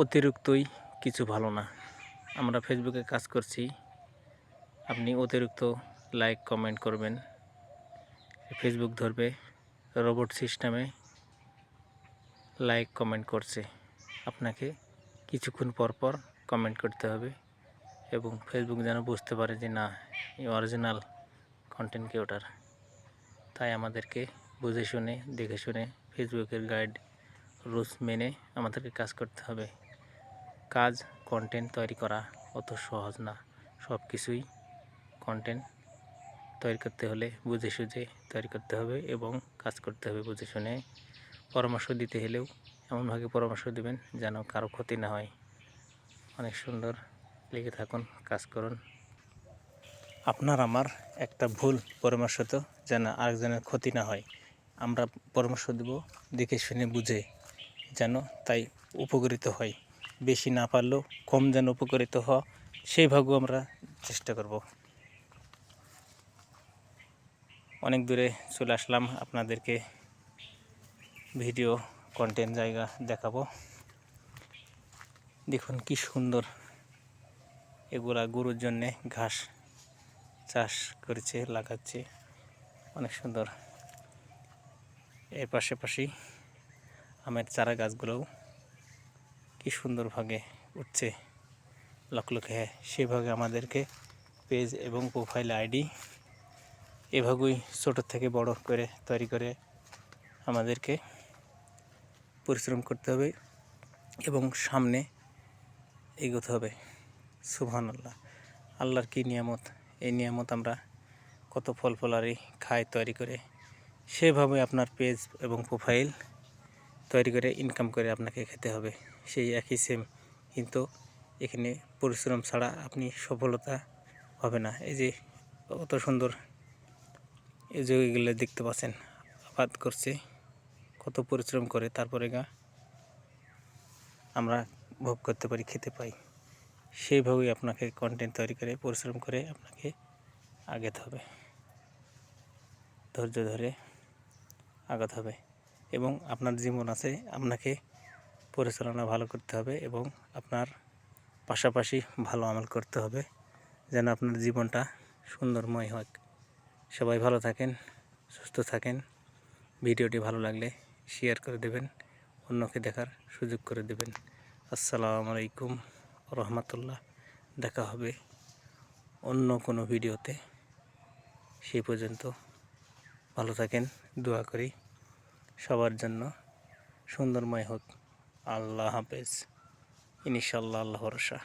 অতিরিক্তই কিছু ভালো না। আমরা ফেসবুকে কাজ করছি। আপনি অতিরিক্ত লাইক কমেন্ট করবেন। ফেসবুক ধরবে রোবট সিস্টেমে লাইক কমেন্ট করছে। আপনাকে কিছুক্ষণ পর পর কমেন্ট করতে হবে এবং ফেসবুক যেন বুঝতে পারে যে না অরিজিনাল কন্টেন্ট ক্রিয়েটার তাই আমাদেরকে বুঝে শুনে, দেখে শুনে ফেসবুকের গাইড মেনে আমাদেরকে কাজ করতে হবে। কাজ কন্টেন্ট তৈরি করা অত সহজ না। সব কিছুই কন্টেন্ট তৈরি করতে হলে বুঝে সুঝে তৈরি করতে হবে এবং কাজ করতে হবে বুঝে শুনে। পরামর্শ দিতে হলেও এমনভাবে পরামর্শ দেবেন যেন কারও ক্ষতি না হয়। অনেক সুন্দর লেগে থাকুন, কাজ করুন। আপনার আমার একটা ভুল পরামর্শ তো যেন আরেকজনের ক্ষতি না হয়। আমরা পরামর্শ দেব দেখে শুনে বুঝে। যেন তাই উপকৃত হয়। বেশি না পারলেও কম যেন উপকৃত হ সেইভাবেও আমরা চেষ্টা করব। অনেক দূরে চলে আসলাম, আপনাদেরকে ভিডিও কন্টেন্ট জায়গা দেখাবো। দেখুন কি সুন্দর এগুলা গরুর জন্যে ঘাস চাষ করেছে, লাগাচ্ছে। অনেক সুন্দর। এর পাশাপাশি আমের চারা গাছগুলোও কি সুন্দরভাবে উঠছে। লকলকে সেভাবে আমাদেরকে পেজ এবং প্রোফাইল আইডি এভাবেই ছোটোর থেকে বড় করে তৈরি করে আমাদেরকে পরিশ্রম করতে হবে এবং সামনে এগোতে হবে। সুবহান আল্লাহ আল্লাহর কী নিয়ামত? এই নিয়ামত আমরা কত ফল ফলারি খাই তৈরি করে সেভাবে আপনার পেজ এবং প্রোফাইল তৈরি করে ইনকাম করে আপনাকে খেতে হবে। সেই একই সেম কিন্তু এখানে পরিশ্রম ছাড়া আপনি সফলতা হবে না। এই যে কত সুন্দর এই যে এগুলো দেখতে পাচ্ছেন, আবাদ করছে, কত পরিশ্রম করে, তারপরে গা আমরা ভোগ করতে পারি, খেতে পাই। সেইভাবেই আপনাকে কন্টেন্ট তৈরি করে, পরিশ্রম করে আপনাকে আগাতে হবে। ধৈর্য ধরে আগাতে হবে। এবং আপনার জীবন আছে, আপনাকে পরিচালনা ভালো করতে হবে এবং আপনার পাশাপাশি ভালো আমল করতে হবে, যেন আপনার জীবনটা সুন্দরময় হোক। সবাই ভালো থাকেন, সুস্থ থাকেন। ভিডিওটি ভালো লাগলে শেয়ার করে দেবেন, অন্যকে দেখার সুযোগ করে দেবেন। আসসালামু আলাইকুম রহমতুল্লাহ। দেখা হবে অন্য কোনো ভিডিওতে। সেই পর্যন্ত ভালো থাকেন, দোয়া করি। সবার জন্য সুন্দরময় হোক। আল্লাহ হাফেজ। ইনশাল্লাহ আল্লাহ ভরসা